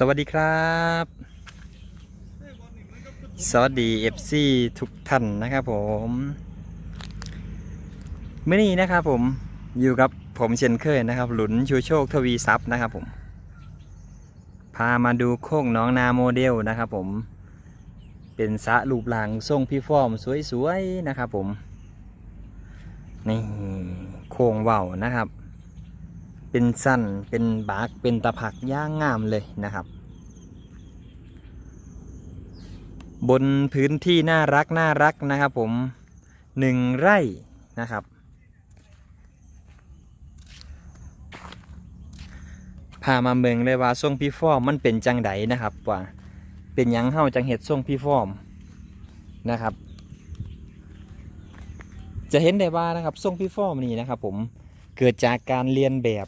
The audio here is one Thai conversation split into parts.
สวัสดีครับ สวัสดี FC ทุกท่านนะครับผมเมื่อนี้นะครับผมอยู่กับผมเช่นเคยนะครับ หลุนชูโชคทวีทรัพย์นะครับผม พามาดูโค้งน้องนาโมเดลนะครับผม เป็นสะรูปร่างทรงพี่ฟอร์มสวยๆนะครับผม นี่โค้งเว่าวนะครับ เป็นสั้น เป็นบาก เป็นตะผักย่างงามเลยนะครับ บนพื้นที่น่ารักน่ารักนะครับผมหนึ่งไร่นะครับ พามาเมืองเลยว่าทรงพี่ฟอมมันเป็นจังไดนะครับว่าเป็นยังเฮาจังเห็ดทรงพี่ฟอมนะครับ จะเห็นได้ว่านะครับทรงพี่ฟอมนี่นะครับผมเกิดจากการเรียนแบบ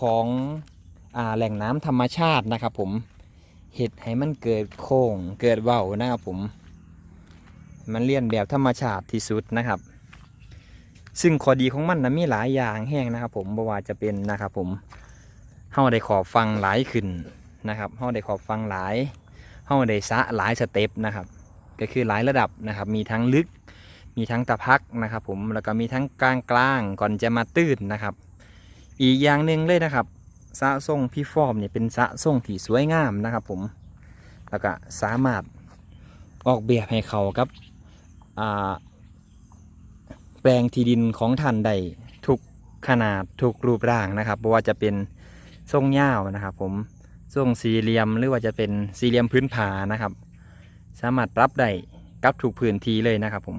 ของอ่าแหล่งน้ำธรรมชาตินะครับผมเห็ดให้มันเกิดโค้งเกิดเว้านะครับผม มันเรียนแบบธรรมชาติที่สุดนะครับ ซึ่งข้อดีของมันนะมีหลายอย่างแห้งนะครับ ผมบ่ว่าจะเป็นนะครับผมเฮาได้ขอบฟังหลายขึ้นนะครับเฮาได้ขอบฟังหลายเฮาได้สะหลายสเต็ปนะครับ ก็คือหลายระดับนะครับ มีทั้งลึกมีทั้งตะพักนะครับ ผมแล้วก็มีทั้งกลางกลางก่อนจะมาตื้นนะครับ อีกอย่างหนึ่งเลยนะครับสะทรงพี่ฟอร์มเนี่ยเป็นสะทรงที่สวยงามนะครับ ผมแล้วก็สามารถออกแบบให้เขากับแปลงที่ดินของท่านได้ทุกขนาดทุกรูปร่างนะครับเพราะว่าจะเป็นทรงยาวนะครับ ผมทรงสี่เหลี่ยมหรือว่าจะเป็นสี่เหลี่ยมพื้นผานะครับ สามารถปรับได้กับถูกพื้นที่เลยนะครับ ผม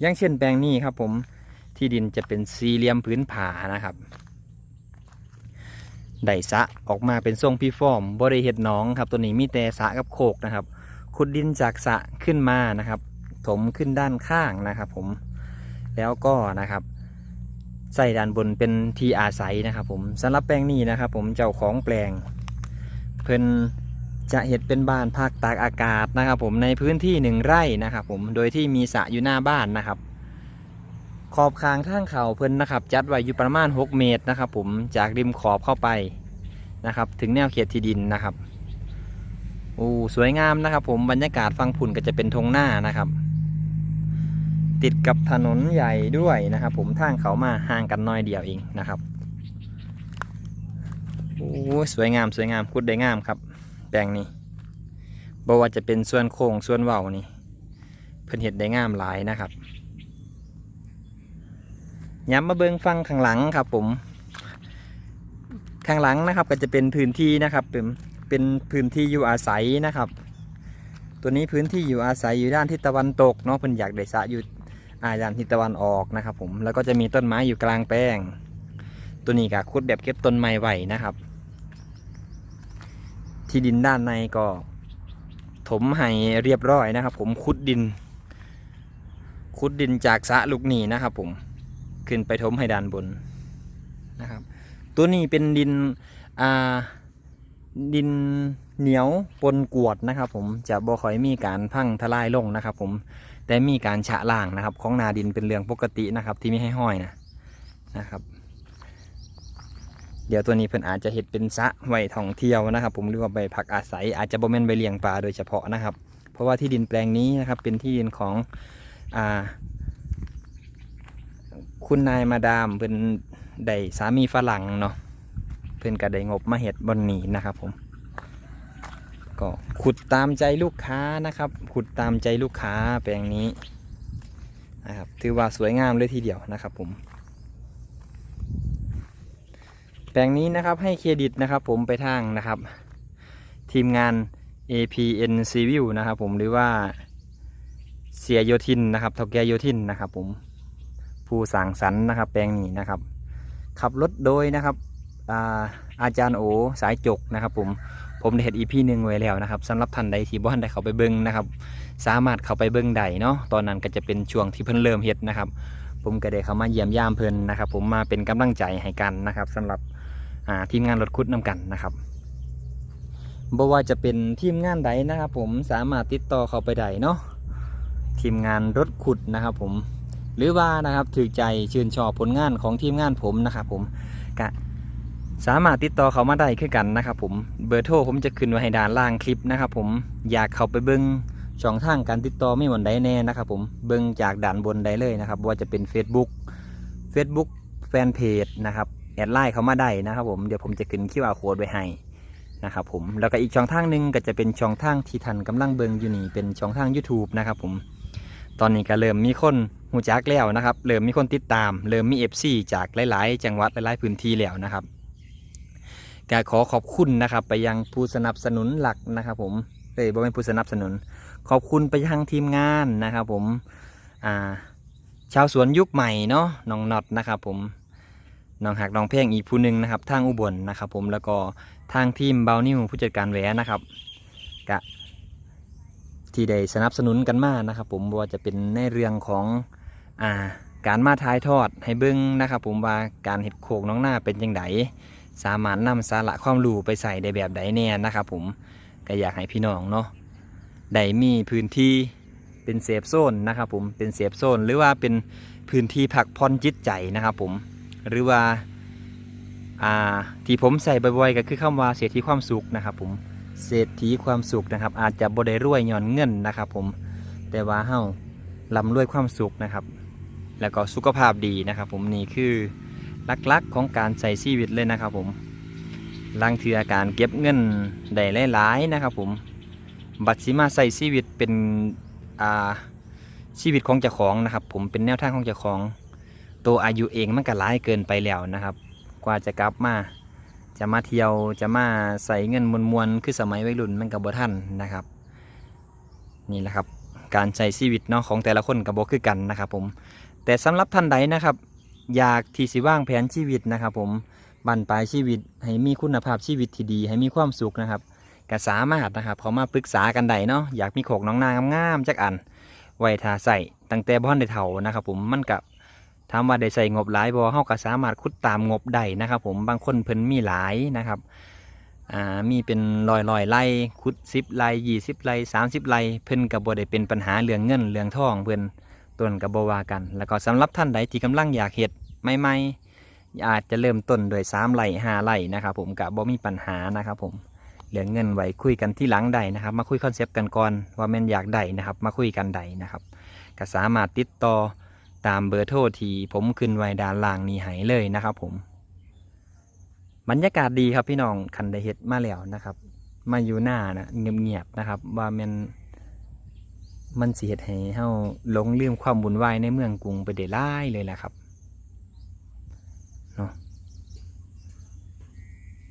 อย่างเช่นแปลงนี้ครับผม ที่ดินจะเป็นสี่เหลี่ยมพื้นผานะครับได้สะออกมาเป็นทรงพี่ฟอร์มบริเห็ดน้องครับ ตัวนี้มีแต่สะกับโคกนะครับขุดดินจากสะขึ้นมานะครับ ถมขึ้นด้านข้างนะครับ ผมแล้วก็นะครับใส่ด้านบนเป็นที่อาศัยนะครับ ผมสำหรับแปลงนี้นะครับ ผมเจ้าของแปลง เพิ่นจะเห็ดเป็นบ้านพักตากอากาศนะครับ ผมในพื้นที่หนึ่งไร่นะครับ ผมโดยที่มีสระอยู่หน้าบ้านนะครับ ขอบคางทางเขาเพิ่นนะครับ จัดไว้อยู่ประมาณ 6 เมตรนะครับ ผมจากริมขอบเข้าไปนะครับ ถึงแนวเขตที่ดินนะครับโอ้สวยงามนะครับ ผมบรรยากาศฟังผุ่นก็จะเป็นทงหน้านะครับ ติดกับถนนใหญ่ด้วยนะครับ ผมทางเขามาห่างกันน้อยเดียวเองนะครับโอ้สวยงามสวยงามคุดได้งามครับ แปลงนี้บว่าจะเป็นส่วนโค้งส่วนเว้านี่เพิ่นเห็ดได้งามหลายนะครับ ย้ำมาเบิงฟังข้างหลังครับผม ข้างหลังนะครับก็จะเป็นพื้นที่นะครับ เป็นเป็นพื้นที่อยู่อาศัยนะครับ ตัวนี้พื้นที่อยู่อาศัยอยู่ด้านทิศตะวันตกเนาะเพิ่นอยากได้สระอยู่อาด้านทิศตะวันออกนะครับ ผมแล้วก็จะมีต้นไม้อยู่กลางแปลงตัวนี้ก็คุดแบบเก็บต้นไม้ไหวนะครับ ที่ดินด้านในก็ถมให้เรียบร้อยนะครับ ผมขุดดินขุดดินจากสระลูกหนีนะครับ ผม ขึ้นไปถมให้ด้านบนนะครับ ตัวนี้เป็นดินอ่าดินเหนียวปนกวดนะครับ ผมจะบ่ค่อยมีการพังทลายลงนะครับ ผมแต่มีการฉะล่างนะครับ ของนาดินเป็นเรื่องปกตินะครับ ที่ไม่ให้ห้อยนะนะครับ เดี๋ยวตัวนี้เพิ่นอาจจะเห็ดเป็นสะไว้ท่องเที่ยวนะครับ ผมหรือว่าไปพักอาศัย อาจจะบ่แม่นไปเลี้ยงปลาโดยเฉพาะนะครับ เพราะว่าที่ดินแปลงนี้นะครับ เป็นที่ดินของอ่า คุณนายมาดามเป็นได้สามีฝรั่งเนาะเพื่อนก็ได้งบมาเห็ดบนนี้นะครับผม ก็ขุดตามใจลูกค้านะครับ ขุดตามใจลูกค้าแปลงนี้นะครับถือว่าสวยงามเลยทีเดียวนะครับผม แปลงนี้นะครับให้เครดิตนะครับผมไปทางนะครับ ทีมงาน APN Civil นะครับผมหรือว่าเสียโยทินนะครับเท่าแกโยทินนะครับผม ผู้สั่งสรรค์นะครับ แปลงนี้นะครับ ขับรถโดยนะครับอาอาจารย์โอสายจกนะครับ ผมผมได้เห็นอีพีหนึ่งไว้แล้วนะครับสำหรับท่านใดที่บ้านใดเขาไปเบิ้งนะครับ สามารถเข้าไปเบิ้งใดเนาะตอนนั้นก็จะเป็นช่วงที่เพิ่นเริ่มเฮ็ดนะครับ ผมก็ได้เข้ามาเยี่ยมยามเพิ่นนะครับ ผมมาเป็นกำลังใจให้กันนะครับสำหรับทีมงานรถคุดนำกันนะครับบ่ว่าจะเป็นทีมงานใดนะครับ ผมสามารถติดต่อเข้าไปได้เนาะทีมงานรถขุดนะครับ ผม หรือว่านะครับถือใจชื่นชอบผลงานของทีมงานผมนะครับผมกะสามารถติดต่อเขามาได้คือกันนะครับผมเบอร์โทรผมจะขึ้นไว้ให้ด้านล่างคลิปนะครับผมอยากเข้าไปเบิ้งช่องทางการติดต่อไม่หมดใดแน่นะครับผมเบิ้งจากด่านบนได้เลยนะครับว่าจะเป็น Facebook Facebook แฟนเพจนะครับแอดไลน์เขามาได้นะครับผมเดี๋ยวผมจะขึ้น QR code ไว้ให้นะครับผมแล้วก็อีกช่องทางหนึ่งก็จะเป็นช่องทางที่ทันกำลังเบิ้งอยู่นี่เป็นช่องทาง YouTube นะครับผมตอนนี้ก็เริ่มมีคน หูจักแล้วนะครับ เริ่มมีคนติดตาม เริ่มมี FC จากหลาย ๆ จังหวัดหลาย ๆ พื้นที่แล้วนะครับก็ขอขอบคุณนะครับ ไปยังผู้สนับสนุนหลักนะครับผมเอ้ยบ่เป็นผู้สนับสนุน ขอบคุณไปยังทีมงานนะครับผมอ่าชาวสวนยุคใหม่เนาะน้องน็อตนะครับผมน้องหักน้องเพ่งอีกผู้หนึ่งนะครับทางอุบลนนะครับผมแล้วก็ทางทีมเบลนิวผู้จัดการแหวนะครับกะที่ได้สนับสนุนกันมากนะครับผมบ่ว่าจะเป็นในเรื่องของ อ่าการมาถ่ายทอดให้เบิ้งนะครับผมว่าการเห็ดโขกน้องหน้าเป็นยังไงสามารถนำสาระความรู้ไปใส่ได้แบบใดแน่นะครับผมก็อยากให้พี่น้องเนาะได้มีพื้นที่เป็นเซฟโซนนะครับผมเป็นเซฟโซนหรือว่าเป็นพื้นที่พักผ่อนจิตใจนะครับผมหรือว่าอ่าที่ผมใส่บ่อยๆก็คือคำว่าเศรษฐีความสุขนะครับผมเศรษฐีความสุขนะครับ อาจจะบ่ได้รวยย้อนเงินนะครับผมแต่ว่าเฮาลำรวยความสุขนะครับ แล้วก็สุขภาพดีนะครับผมนี่คือลักๆของการใช้ชีวิตเลยนะครับผมลังเทือการเก็บเงินได้หลายๆนะครับผมบัตรสิมาใส่ชีวิตเป็นอ่าชีวิตของเจ้าของนะครับ ผมเป็นแนวทางของเจ้าของ ตัวอายุเองมันก็หลายเกินไปแล้วนะครับ กว่าจะกลับมาจะมาเที่ยวจะมาใส่เงินมวลๆคือสมัยวัยรุ่นมันกับบ่ท่านนะครับ นี่แหละครับ การใช้ชีวิตเนาะของแต่ละคนกับบ่คือกันนะครับ ผม แต่สำหรับท่านใดนะครับ อยากที่สิว่างแผนชีวิตนะครับ ผมบั่นปลายชีวิตให้มีคุณภาพชีวิตที่ดี ให้มีความสุขนะครับก็สามารถนะครับเขามาปรึกษากันได้เนาะอยากมีโขกน้องนางงามๆจักอันไว้ทาใส่ตั้งแต่บ้านได้เท่านะครับ ผมมันกับถามว่าได้ใส่งบหลายบ่เฮาก็สามารถคุดตามงบได้นะครับ ผมบางคนเพิ่นมีหลายนะครับอ่ามีเป็นลอยลอยไร่คุดสิบไร่ยี่สิบไร่สามสิบไร่เพิ่นกับบ่ได้เป็นปัญหาเรื่องเงินเรื่องทองเพิ่น ต้นกับบวากัน แล้วก็สำหรับท่านใดที่กำลังอยากเห็ดใหม่ๆอาจจะเริ่มต้นโดย3ไร่5ไร่นะครับผมกับบ่มีปัญหานะครับผมเหลือเงินไว้คุยกันที่หลังใดนะครับ มาคุยคอนเซปต์กันก่อนว่าแม่นอยากใดนะครับ มาคุยกันใดนะครับก็สามารถติดต่อตามเบอร์โทรที่ผมขึ้นไว้ด้านล่างนี้ให้เลยนะครับผมบรรยากาศดีครับพี่น้องคันไดเฮ็ดมาแล้วนะครับ มาอยู่หน้านะเงียบๆนะครับ ว่าแมัน มันเสิเฮ็ดให้เฮาหลงลืมความวุ่นวายในเมืองกรุงไปได้หลายเลยแหละครับเนาะ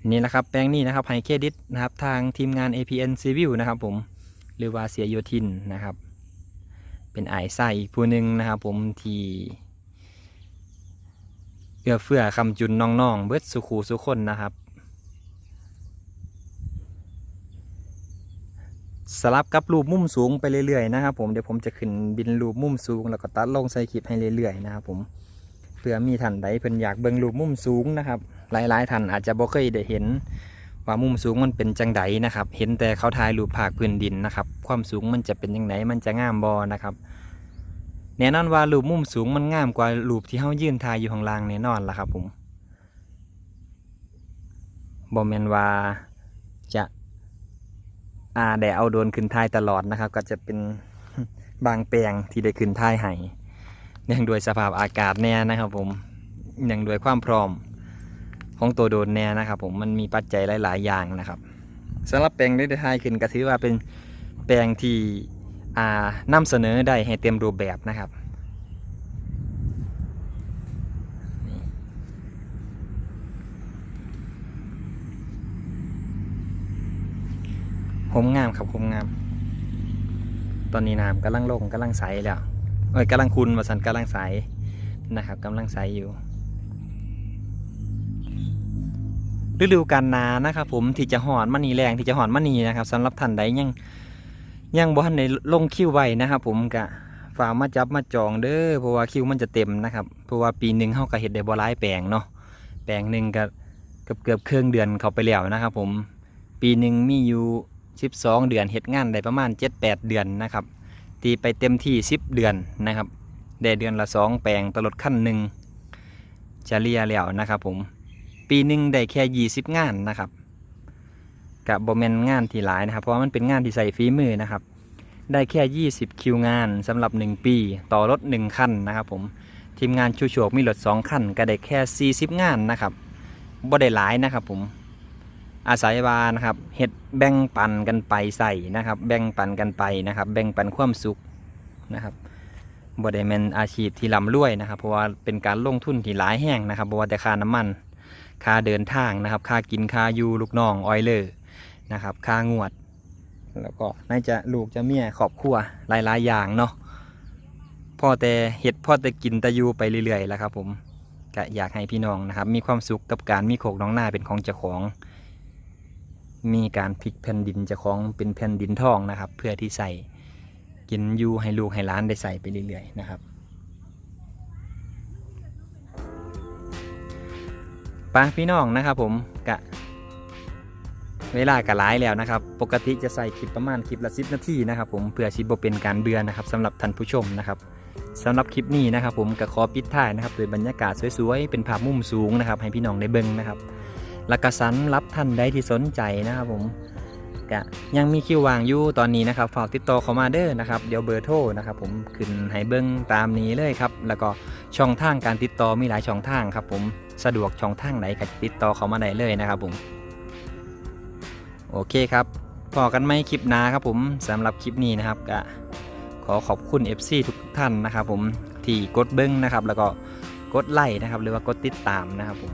นี่แหละครับแปลงนี้นะครับให้เครดิตนะครับ ทางทีมงาน APN Civil นะครับผมหรือว่าเสียโยทินนะครับ เป็นไอายไส้อีกผู้หนึ่งนะครับ ผมที่เอื้อเฟื้อคำจุนน้องๆเบิดสุขูสุคนนะครับ สลับกับรูปมุมสูงไปเรื่อยๆนะครับผมเดี๋ยวผมจะขึ้นบินรูปมุมสูง แล้วก็ตัดลงใส่คลิปให้เรื่อยๆนะครับผมเพื่อมีท่านใดเพิ่นอยากเบิ่งรูปมุมสูงนะครับ หลายๆท่านอาจจะบ่เคยได้เห็น ว่ามุมสูงมันเป็นจังไดนะครับ เห็นแต่เขาถ่ายรูปภาคพื้นดินนะครับ ความสูงมันจะเป็นยังไงมันจะงามบอนะครับแน่นอนว่ารูปมุมสูงมันงามกว่ารูปที่เฮายื่นถ่ายอยู่ข้างล่างแน่นอนล่ะครับผมบ่แมนว่าจะ อ่าได้เอาโดนขึ้นท้ายตลอดนะครับ ก็จะเป็นบางแปลงที่ได้ขึ้นท้ายให้เนื่องด้วยสภาพอากาศแน่นะครับ ผมเนื่องด้วยความพร้อมของตัวโดนแน่นะครับ ผมมันมีปัจจัยหลาย ๆ อย่างนะครับสำหรับแปลงได้ท้ายขึ้นก็ถือว่าเป็นแปลงที่อานำเสนอได้ให้เต็มรูปแบบนะครับ ผมงามครับผมงาม ตอนนี้น้ำกำลังลงกำลังใสแล้วเอ้ยกำลังคุณมาสันกำลังใสนะครับกำลังใสอยู่ฤดูกาลนานะครับผมที่จะหอนมันนีแรงที่จะหอนมันนีนะครับสำหรับท่านใดยังยังบ่ทันในลงคิวไว้นะครับผมกะฝากมาจับมาจองเด้อเพราะว่าคิวมันจะเต็มนะครับเพราะว่าปีหนึ่งเฮาก็เฮ็ดได้บ่หลายแปลงเนาะแปลงหนึ่งก็เกือบเกือบๆครึ่งเดือนเขาไปแล้วนะครับผมปีหนึ่งมีอยู่ 12 เดือนเฮ็ดงานได้ประมาณ 7-8 เดือนนะครับ ตีไปเต็มที่ 10 เดือนนะครับได้เดือนละ 2 แปลงตลอดขั้นหนึ่งจะเลียแล้วนะครับผม ปีหนึ่งได้แค่ 20 งานนะครับกับบอมเมนงานที่หลายนะครับ เพราะว่ามันเป็นงานที่ใส่ฝีมือนะครับ ได้แค่ 20 คิวงานสำหรับ 1 ปี ต่อรถ 1 คันนะครับผมทีมงานชูชวกมีรถ2คันก็ได้แค่ 40 งานนะครับบ่ได้หลายนะครับผม อาศัยว่านะครับเฮ็ดแบ่งปันกันไปใส่นะครับ แบ่งปันกันไปนะครับ แบ่งปันความสุขนะครับบ่ได้แมนอาชีพที่ร่ำรวยนะครับ เพราะว่าเป็นการลงทุนที่หลายแห้งนะครับบ่ว่าแต่ค่าน้ำมัน ค่าเดินทางนะครับ ค่ากินค่าอยู่ลูกน้องออยเลอร์นะครับ ค่างวด แล้วก็น่าจะลูกจะเมียครอบครัวหลายๆอย่างเนาะพ่อแต่เห็ดพ่อแต่กินแต่ยูไปเรื่อยๆแล้วครับผมก็อยากให้พี่น้องนะครับ มีความสุขกับการมีโขกน้องหน้าเป็นของเจ้าของ มีการพลิกแผ่นดินเจ้าของเป็นแผ่นดินทองนะครับ เพื่อที่ใส่กินอยู่ให้ลูกให้ล้านได้ใส่ไปเรื่อยๆนะครับไปพี่น้องนะครับผมกะเวลากะหลายแล้วนะครับ ปกติจะใส่คลิปประมาณคลิปละ10นาทีนะครับ ผมเพื่อชิบเป็นการเบื่อนะครับสำหรับท่านผู้ชมนะครับสำหรับคลิปนี้นะครับ ผมก็ขอปิดท้ายนะครับโดยบรรยากาศสวยๆเป็นภาพมุมสูงนะครับ ให้พี่น้องได้เบิ่งนะครับ ละกระสันรับท่านใดที่สนใจนะครับผมก็ยังมีคิววางอยู่ตอนนี้นะครับฝากติดต่อเข้ามาเด้อนะครับเดี๋ยวเบอร์โทรนะครับผมขึ้นให้เบิ่งตามนี้เลยครับ แล้วก็ช่องทางการติดต่อมีหลายช่องทางครับผมสะดวกช่องทางไหนก็ติดต่อเข้ามาได้เลยนะครับผมโอเคครับพอกันไหมคลิปหน้าครับผมสำหรับคลิปนี้นะครับก็ขอขอบคุณ FC ทุกท่านนะครับผมที่กดเบิ้งนะครับแล้วก็กดไลค์นะครับหรือว่ากดติดตามนะครับผม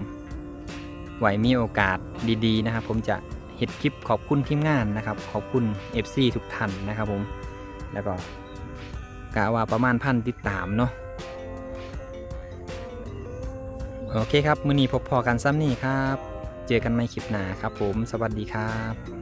ไว้มีโอกาสดีๆนะครับ ผมจะเห็ดคลิปขอบคุณทีมงานนะครับ ขอบคุณ FC ทุกท่านนะครับผมแล้วก็กะว่าประมาณพันติดตามเนาะโอเคครับ มือนี้พบพอกันซ้ำนี่ครับ เจอกันใหม่คลิปหน้าครับผม สวัสดีครับ